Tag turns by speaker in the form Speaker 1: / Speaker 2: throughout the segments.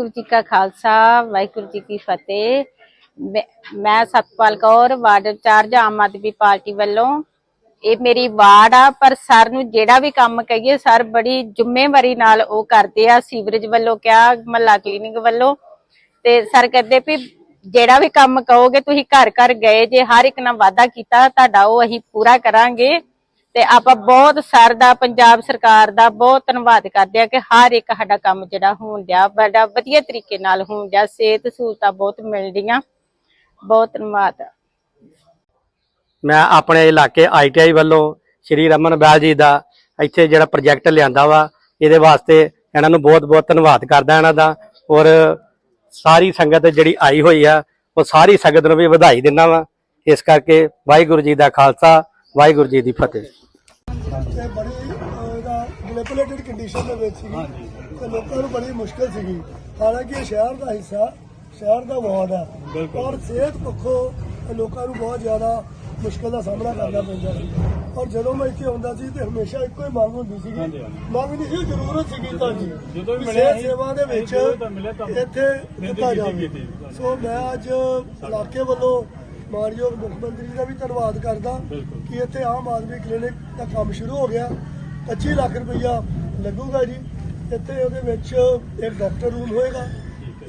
Speaker 1: ਵਾਹਿਗੁਰੂ ਜੀ ਕਾ ਖਾਲਸਾ, ਵਾਹਿਗੁਰੂ ਜੀ ਕੀ ਫਤਿਹ। ਮੈਂ- ਮੈਂ Satpal Kaur, ward incharge Aam Aadmi Party ਵੱਲੋਂ। ਇਹ ਮੇਰੀ ਵਾਰਡ ਆ, ਪਰ ਸਰ ਨੂੰ ਜਿਹੜਾ ਵੀ ਕੰਮ ਕਹੀਏ, ਸਰ ਬੜੀ ਜ਼ਿੰਮੇਵਾਰੀ ਨਾਲ ਉਹ ਕਰਦੇ ਆ, ਸੀਵਰੇਜ ਵੱਲੋਂ ਕਿਹਾ, ਮਹੱਲਾ ਕਲੀਨਿਕ ਵੱਲੋਂ। ਤੇ ਸਰ ਕਹਿੰਦੇ ਵੀ ਜਿਹੜਾ ਵੀ ਕੰਮ ਕਹੋਗੇ, ਤੁਸੀਂ ਘਰ ਘਰ ਗਏ, ਜੇ ਹਰ ਇੱਕ ਨਾਲ ਵਾਅਦਾ ਕੀਤਾ, ਤੁਹਾਡਾ ਉਹ ਅਸੀਂ ਪੂਰਾ ਕਰਾਂਗੇ। ਤੇ ਆਪਾਂ ਬਹੁਤ ਸਰ ਦਾ, ਪੰਜਾਬ ਸਰਕਾਰ ਦਾ ਬਹੁਤ ਧੰਨਵਾਦ ਕਰਦੇ ਆ ਕਿ ਹਰ ਇੱਕ ਸਾਡਾ ਕੰਮ ਜਿਹੜਾ ਹੋਣ ਡਿਆ, ਬੜਾ ਵਧੀਆ ਤਰੀਕੇ ਨਾਲ ਹੋਣ ਡਿਆ, ਸਿਹਤ ਸਹੂਲਤਾਂ ਬਹੁਤ ਮਿਲਦੀਆਂ। ਬਹੁਤ ਧੰਨਵਾਦ।
Speaker 2: ਮੈਂ ਆਪਣੇ ਇਲਾਕੇ ਆਈਟੀਆਈ ਵੱਲੋਂ ਸ਼੍ਰੀ ਰਮਨ ਬੈਲ ਜੀ ਦਾ ਇੱਥੇ ਜਿਹੜਾ ਪ੍ਰੋਜੈਕਟ ਲਿਆਂਦਾ ਵਾ, ਇਹਦੇ ਵਾਸਤੇ ਇਹਨਾਂ ਨੂੰ ਬਹੁਤ-ਬਹੁਤ ਧੰਨਵਾਦ ਕਰਦਾ ਇਹਨਾਂ ਦਾ, ਔਰ ਸਾਰੀ ਸੰਗਤ ਜਿਹੜੀ ਆਈ ਹੋਈ ਆ, ਉਹ ਸਾਰੀ ਸੰਗਤ ਨੂੰ ਵੀ ਵਧਾਈ ਦਿੰਦਾ ਵਾ। ਇਸ ਕਰਕੇ ਵਾਹਿਗੁਰੂ ਜੀ ਦਾ ਖਾਲਸਾ, ਵਾਹਿਗੁਰੂ ਜੀ ਦੀ ਫਤਿਹ।
Speaker 3: ਤੇ ਬੜੀ ਇਹਦਾ ਮੈਨੀਪੂਲੇਟਡ ਕੰਡੀਸ਼ਨ ਦੇ ਵਿੱਚ ਸੀਗੀ। ਤੇ ਲੋਕਾਂ ਨੂੰ ਬੜੀ ਮੁਸ਼ਕਲ ਸੀਗੀ। ਹਾਲਾਂਕਿ ਇਹ ਸ਼ਹਿਰ ਦਾ ਹਿੱਸਾ ਸ਼ਹਿਰ ਦਾ ਵਾਰਡ ਹੈ। ਔਰ ਸਿਹਤ ਪੱਖੋਂ ਲੋਕਾਂ ਨੂੰ ਬਹੁਤ ਜ਼ਿਆਦਾ ਮੁਸ਼ਕਲ ਦਾ ਸਾਹਮਣਾ ਕਰਨਾ ਪੈਂਦਾ ਸੀ। ਔਰ ਜਦੋਂ ਮੈਂ ਇੱਥੇ ਆਉਂਦਾ ਸੀ ਤੇ ਹਮੇਸ਼ਾ ਇੱਕੋ ਹੀ ਮੰਗ ਹੁੰਦੀ ਸੀਗੀ। ਮੰਗ ਨਹੀਂ ਸੀ ਜ਼ਰੂਰਤ ਸੀਗੀ ਤੁਹਾਡੀ
Speaker 4: ਜਦੋਂ ਵੀ ਮਿਲਿਆ ਸੀ,
Speaker 3: ਸੇਵਾ ਦੇ ਵਿੱਚ ਇੱਥੇ ਦਿੱਤਾ ਜਾਵੇ। ਸੋ। ਮੈਂ ਅੱਜ ਇਲਾਕੇ ਵੱਲੋਂ ਮਾਨਯੋਗ ਮੁੱਖ ਮੰਤਰੀ ਦਾ ਵੀ ਧੰਨਵਾਦ ਕਰਦਾ। ਕਿ ਇੱਥੇ ਆਮ ਆਦਮੀ ਕਲੀਨਿਕ ਦਾ ਕੰਮ ਸ਼ੁਰੂ ਹੋ ਗਿਆ। 25 ਲੱਖ ਰੁਪਈਆ ਲੱਗੂਗਾ ਜੀ। ਇੱਥੇ ਉਹਦੇ ਵਿੱਚ ਇੱਕ ਡਾਕਟਰ ਰੂਮ ਹੋਏਗਾ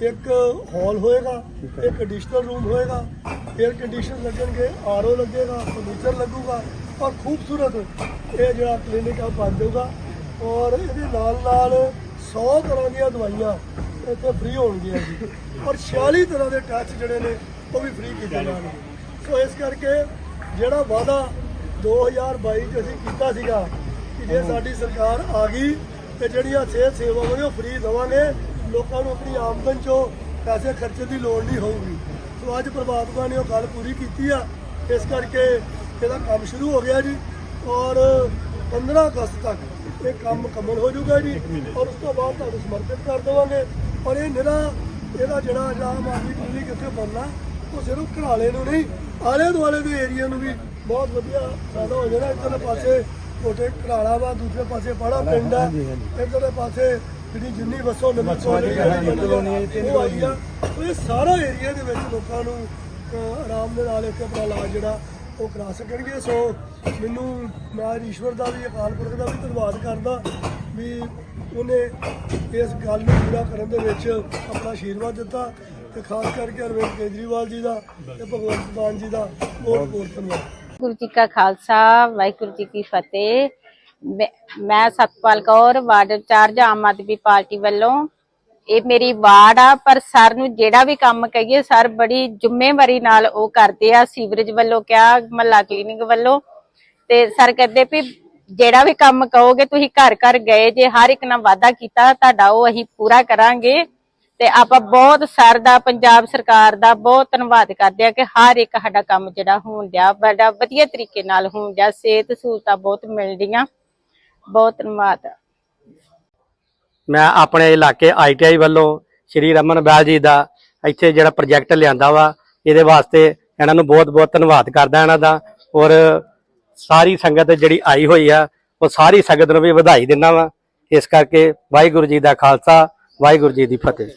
Speaker 3: ਇੱਕ ਹਾਲ ਹੋਏਗਾ ਇੱਕ ਐਡੀਸ਼ਨਲ ਰੂਮ ਹੋਏਗਾ। 에ਅਰ ਕੰਡੀਸ਼ਨ ਲੱਗਣਗੇ ਆਰਓ ਲੱਗੇਗਾ ਫਰਨੀਚਰ ਲੱਗੂਗਾ। ਔਰ ਖੂਬਸੂਰਤ ਇਹ ਜਿਹੜਾ ਕਲੀਨਿਕ ਆ ਬਣ ਜਾਊਗਾ ਔਰ ਇਹਦੇ ਨਾਲ ਨਾਲ 100 ਤਰ੍ਹਾਂ ਦੀਆਂ ਦਵਾਈਆਂ ਇੱਥੇ ਫ੍ਰੀ ਹੋਣਗੀਆਂ ਜੀ। ਔਰ 46 ਤਰ੍ਹਾਂ ਦੇ ਟੈਸਟ ਜਿਹੜੇ ਨੇ ਉਹ ਵੀ ਫ੍ਰੀ ਕੀਤੇ ਜਾਣਗੇ। ਸੋ ਇਸ ਕਰਕੇ ਜਿਹੜਾ ਵਾਅਦਾ 2022 ਚ ਅਸੀਂ ਕੀਤਾ ਸੀਗਾ ਕਿ ਜੇ ਸਾਡੀ ਸਰਕਾਰ ਆ ਗਈ ਤੇ ਜਿਹੜੀਆਂ ਸਿਹਤ ਸੇਵਾਵਾਂ ਨੇ ਉਹ ਫ੍ਰੀ ਦੇਵਾਂਗੇ ਲੋਕਾਂ ਨੂੰ ਆਪਣੀ ਆਮਦਨ ਚੋਂ ਪੈਸੇ ਖਰਚਣ ਦੀ ਲੋੜ ਨਹੀਂ ਹੋਊਗੀ। ਸੋ ਅੱਜ ਪ੍ਰਮਾਤਮਾ ਨੇ ਉਹ ਗੱਲ ਪੂਰੀ ਕੀਤੀ ਆ ਇਸ ਕਰਕੇ ਇਹਦਾ ਕੰਮ ਸ਼ੁਰੂ ਹੋ ਗਿਆ ਜੀ ਔਰ 15 ਅਗਸਤ ਤੱਕ ਇਹ ਕੰਮ ਮੁਕੰਮਲ ਹੋ ਜਾਊਗਾ ਜੀ ਔਰ ਉਸ ਤੋਂ ਬਾਅਦ ਤੁਹਾਨੂੰ ਸਮਰਪਿਤ ਕਰ ਦੇਵਾਂਗੇ। ਔਰ ਇਹ ਨਿਹਰਾ ਇਹਦਾ ਜਿਹੜਾ ਆਮ ਆਦਮੀ ਕਲੀਨਿਕ ਇੱਥੇ ਬਣਨਾ ਉਹ ਸਿਰਫ ਘਰਾਲੇ ਨੂੰ ਨਹੀਂ ਆਲੇ ਦੁਆਲੇ ਦੇ ਏਰੀਆ ਨੂੰ ਵੀ ਬਹੁਤ ਵਧੀਆ ਫਾਇਦਾ ਹੋ ਜਾਣਾ। ਇੱਧਰਲੇ ਪਾਸੇ ਛੋਟੇ ਘਰਾਲਾ ਵਾ ਦੂਜੇ ਪਾਸੇ ਬੜਾ ਪਿੰਡ ਆ। ਇੱਧਰਲੇ ਪਾਸੇ ਜਿਹੜੀ ਜਿੰਨੀ ਵਸੋਂ ਨਵੀਂ ਕਲੋਨੀ ਉਹ ਆਈ ਆ ਇਹ ਸਾਰਾ ਏਰੀਆ ਦੇ ਵਿੱਚ ਲੋਕਾਂ ਨੂੰ ਆਰਾਮ ਦੇ ਨਾਲ ਇੱਥੇ ਆਪਣਾ ਇਲਾਜ ਜਿਹੜਾ ਉਹ ਕਰਾ ਸਕਣਗੇ। ਸੋ ਮੈਨੂੰ ਮੈਂ ਈਸ਼ਵਰ ਦਾ ਵੀ ਅਕਾਲ ਪੁਰਖ ਦਾ ਵੀ ਧੰਨਵਾਦ ਕਰਦਾ ਵੀ ਉਹਨੇ ਇਸ ਗੱਲ ਨੂੰ ਪੂਰਾ ਕਰਨ ਦੇ ਵਿੱਚ ਆਪਣਾ ਆਸ਼ੀਰਵਾਦ ਦਿੱਤਾ। ਤੇ ਖਾਸ ਕਰਕੇ ਅਰਵਿੰਦ ਕੇਜਰੀਵਾਲ ਜੀ ਦਾ ਤੇ ਭਗਵੰਤ ਮਾਨ ਜੀ ਦਾ ਬਹੁਤ ਬਹੁਤ ਧੰਨਵਾਦ।
Speaker 1: ਵਾਹਿਗੁਰੂ ਜੀ ਕਾ ਖਾਲਸਾ, ਵਾਹਿਗੁਰੂ ਜੀ ਕੀ ਫਤਿਹ। ਮੈਂ- ਮੈਂ Satpal Kaur, ward incharge Aam Aadmi Party ਵੱਲੋਂ। ਇਹ ਮੇਰੀ ਵਾਰਡ ਆ, ਪਰ ਸਰ ਨੂੰ ਜਿਹੜਾ ਵੀ ਕੰਮ ਕਹੀਏ, ਸਰ ਬੜੀ ਜ਼ਿੰਮੇਵਾਰੀ ਨਾਲ ਉਹ ਕਰਦੇ ਆ, ਸੀਵਰੇਜ ਵੱਲੋਂ ਕਿਹਾ, ਮਹੱਲਾ ਕਲੀਨਿਕ ਵੱਲੋਂ। ਤੇ ਸਰ ਕਹਿੰਦੇ ਵੀ ਜਿਹੜਾ ਵੀ ਕੰਮ ਕਹੋਗੇ, ਤੁਸੀਂ ਘਰ ਘਰ ਗਏ, ਜੇ ਹਰ ਇੱਕ ਨਾਲ ਵਾਅਦਾ ਕੀਤਾ, ਤੁਹਾਡਾ ਉਹ ਅਸੀਂ ਪੂਰਾ ਕਰਾਂਗੇ। ਤੇ ਆਪਾਂ ਬਹੁਤ ਸਰ ਦਾ ਪੰਜਾਬ ਸਰਕਾਰ ਦਾ ਬਹੁਤ ਧੰਨਵਾਦ ਕਰਦੇ ਆ ਕਿ ਹਰ ਇੱਕ ਸਾਡਾ ਕੰਮ ਜਿਹੜਾ ਹੋਣ ਡਿਆ, ਬੜਾ ਵਧੀਆ ਤਰੀਕੇ ਨਾਲ ਹੋਣ ਡਿਆ, ਸਿਹਤ ਸਹੂਲਤਾਂ ਬਹੁਤ ਮਿਲਦੀਆਂ ਬਹੁਤ ਧੰਨਵਾਦ।
Speaker 2: ਮੈਂ ਆਪਣੇ ਇਲਾਕੇ ਆਈਟੀਆਈ ਵੱਲੋਂ ਸ਼੍ਰੀ ਰਮਨ ਬੈਲ ਜੀ ਦਾ ਇੱਥੇ ਜਿਹੜਾ ਪ੍ਰੋਜੈਕਟ ਲਿਆਂਦਾ ਵਾ, ਇਹਦੇ ਵਾਸਤੇ ਇਹਨਾਂ ਨੂੰ ਬਹੁਤ-ਬਹੁਤ ਧੰਨਵਾਦ ਕਰਦਾ ਇਹਨਾਂ ਦਾ ਔਰ ਸਾਰੀ ਸੰਗਤ ਜਿਹੜੀ ਆਈ ਹੋਈ ਆ, ਉਹ ਸਾਰੀ ਸੰਗਤ ਨੂੰ ਵੀ ਵਧਾਈ ਦਿੰਦਾ ਵਾ। ਇਸ ਕਰਕੇ ਵਾਹਿਗੁਰੂ ਜੀ ਦਾ ਖਾਲਸਾ, ਵਾਹਿਗੁਰੂ ਜੀ ਦੀ ਫਤਿਹ।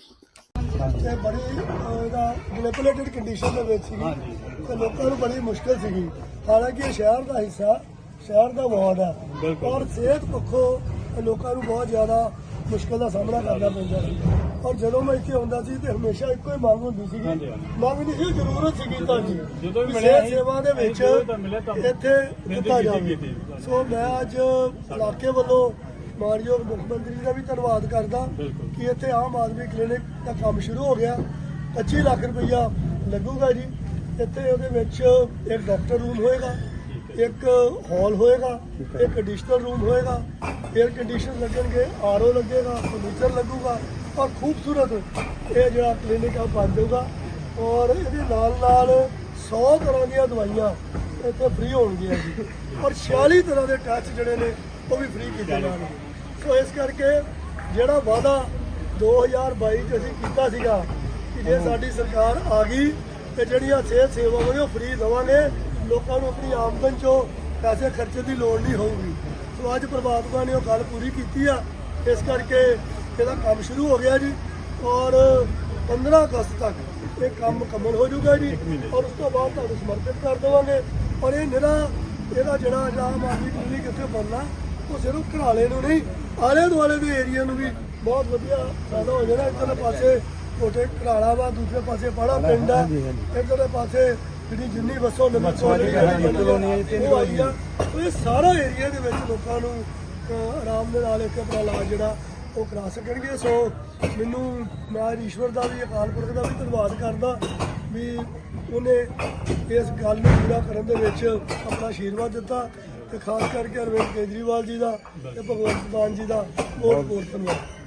Speaker 3: ਤੇ ਬੜੀ ਇਹਦਾ ਮੈਨੀਪੂਲੇਟਡ ਕੰਡੀਸ਼ਨ ਦੇ ਵਿੱਚ ਸੀਗੀ। ਤੇ ਲੋਕਾਂ ਨੂੰ ਬੜੀ ਮੁਸ਼ਕਲ ਸੀਗੀ। ਹਾਲਾਂਕਿ ਇਹ ਸ਼ਹਿਰ ਦਾ ਹਿੱਸਾ ਸ਼ਹਿਰ ਦਾ ਵਾਰਡ ਹੈ। ਔਰ ਸਿਹਤ ਪੱਖੋਂ ਲੋਕਾਂ ਨੂੰ ਬਹੁਤ ਜ਼ਿਆਦਾ ਮੁਸ਼ਕਲ ਦਾ ਸਾਹਮਣਾ ਕਰਨਾ ਪੈਂਦਾ ਸੀ। ਔਰ ਜਦੋਂ ਮੈਂ ਇੱਥੇ ਆਉਂਦਾ ਸੀ ਤੇ ਹਮੇਸ਼ਾ ਇੱਕੋ ਹੀ ਮੰਗ ਹੁੰਦੀ ਸੀਗੀ। ਮੰਗ ਨਹੀਂ ਸੀ ਜ਼ਰੂਰਤ ਸੀਗੀ ਤੁਹਾਡੀ
Speaker 4: ਜਦੋਂ ਵੀ ਮਿਲਿਆ ਸੀ,
Speaker 3: ਸੇਵਾ ਦੇ ਵਿੱਚ
Speaker 4: ਤਾਂ ਤਾਂ
Speaker 3: ਇੱਥੇ ਦਿੱਤਾ ਜਾਵੇ। ਸੋ। ਮੈਂ ਅੱਜ ਇਲਾਕੇ ਵੱਲੋਂ ਮਾਨਯੋਗ ਮੁੱਖ ਮੰਤਰੀ ਦਾ ਵੀ ਧੰਨਵਾਦ ਕਰਦਾ। ਕਿ ਇੱਥੇ ਆਮ ਆਦਮੀ ਕਲੀਨਿਕ ਦਾ ਕੰਮ ਸ਼ੁਰੂ ਹੋ ਗਿਆ। 25 ਲੱਖ ਰੁਪਈਆ ਲੱਗੂਗਾ ਜੀ। ਇੱਥੇ ਉਹਦੇ ਵਿੱਚ ਇੱਕ ਡਾਕਟਰ ਰੂਮ ਹੋਏਗਾ ਇੱਕ ਹਾਲ ਹੋਏਗਾ ਇੱਕ ਐਡੀਸ਼ਨਲ ਰੂਮ ਹੋਏਗਾ। 에ਅਰ ਕੰਡੀਸ਼ਨ ਲੱਗਣਗੇ ਆਰਓ ਲੱਗੇਗਾ ਫਰਨੀਚਰ ਲੱਗੂਗਾ ਔਰ ਖੂਬਸੂਰਤ ਇਹ ਜਿਹੜਾ ਕਲੀਨਿਕ ਆ ਬਣ ਜਾਊਗਾ। ਔਰ ਇਹਦੇ ਨਾਲ ਨਾਲ 100 ਤਰ੍ਹਾਂ ਦੀਆਂ ਦਵਾਈਆਂ ਇੱਥੇ ਫ੍ਰੀ ਹੋਣਗੀਆਂ ਜੀ। ਔਰ 46 ਤਰ੍ਹਾਂ ਦੇ ਟੈਸਟ ਜਿਹੜੇ ਨੇ ਉਹ ਵੀ ਫ੍ਰੀ ਕੀਤੇ ਜਾਣਗੇ। ਸੋ ਇਸ ਕਰਕੇ ਜਿਹੜਾ ਵਾਅਦਾ 2022 ਚ ਅਸੀਂ ਕੀਤਾ ਸੀਗਾ ਕਿ ਜੇ ਸਾਡੀ ਸਰਕਾਰ ਆ ਗਈ ਤੇ ਜਿਹੜੀਆਂ ਸਿਹਤ ਸੇਵਾਵਾਂ ਨੇ ਉਹ ਫ੍ਰੀ ਦੇਵਾਂਗੇ। ਲੋਕਾਂ ਨੂੰ ਆਪਣੀ ਆਮਦਨ ਚੋਂ ਪੈਸੇ ਖਰਚਣ ਦੀ ਲੋੜ ਨਹੀਂ ਹੋਊਗੀ। ਸੋ ਅੱਜ ਪ੍ਰਮਾਤਮਾ ਨੇ ਉਹ ਗੱਲ ਪੂਰੀ ਕੀਤੀ ਆ। ਇਸ ਕਰਕੇ ਇਹਦਾ ਕੰਮ ਸ਼ੁਰੂ ਹੋ ਗਿਆ ਜੀ ਔਰ 15 ਅਗਸਤ ਤੱਕ ਇਹ ਕੰਮ ਮੁਕੰਮਲ ਹੋ ਜਾਊਗਾ ਜੀ। ਔਰ ਉਸ ਤੋਂ ਬਾਅਦ ਤੁਹਾਨੂੰ ਸਮਰਪਿਤ ਕਰ ਦੇਵਾਂਗੇ। ਔਰ ਇਹ ਨਿਹਰਾ ਇਹਦਾ ਜਿਹੜਾ ਆਮ ਆਦਮੀ ਕਲੀਨਿਕ ਇੱਥੇ ਬਣਨਾ ਉਹ ਸਿਰਫ ਘਰਾਲੇ ਨੂੰ ਨਹੀਂ ਆਲੇ ਦੁਆਲੇ ਦੇ ਏਰੀਆ ਨੂੰ ਵੀ ਬਹੁਤ ਵਧੀਆ ਫਾਇਦਾ ਹੋ ਜਾਣਾ ਇੱਧਰਲੇ ਪਾਸੇ ਕੋਟੇ ਘਰਾਲਾ ਵਾ ਦੂਸਰੇ ਪਾਸੇ ਬੜਾ ਪਿੰਡ ਹੈ ਇੱਧਰਲੇ ਪਾਸੇ ਜਿਹੜੀ ਜਿੰਨੀ ਬੱਸੋਂ ਨਵੀਂ ਕਲੋਨੀ ਆ ਇਹ ਸਾਰਾ ਏਰੀਆ ਦੇ ਵਿੱਚ ਲੋਕਾਂ ਨੂੰ ਆਰਾਮ ਦੇ ਨਾਲ ਇੱਕ ਆਪਣਾ ਇਲਾਜ ਜਿਹੜਾ ਉਹ ਕਰਾ ਸਕਣਗੇ। ਸੋ ਮੈਨੂੰ ਮੈਂ ਈਸ਼ਵਰ ਦਾ ਵੀ ਅਕਾਲ ਪੁਰਖ ਦਾ ਵੀ ਧੰਨਵਾਦ ਕਰਦਾ ਵੀ ਉਹਨੇ ਇਸ ਗੱਲ ਨੂੰ ਪੂਰਾ ਕਰਨ ਦੇ ਵਿੱਚ ਆਪਣਾ ਆਸ਼ੀਰਵਾਦ ਦਿੱਤਾ। ਤੇ ਖਾਸ ਕਰਕੇ ਅਰਵਿੰਦ ਕੇਜਰੀਵਾਲ ਜੀ ਦਾ ਤੇ ਭਗਵੰਤ ਮਾਨ ਜੀ ਦਾ ਬਹੁਤ ਬਹੁਤ ਧੰਨਵਾਦ।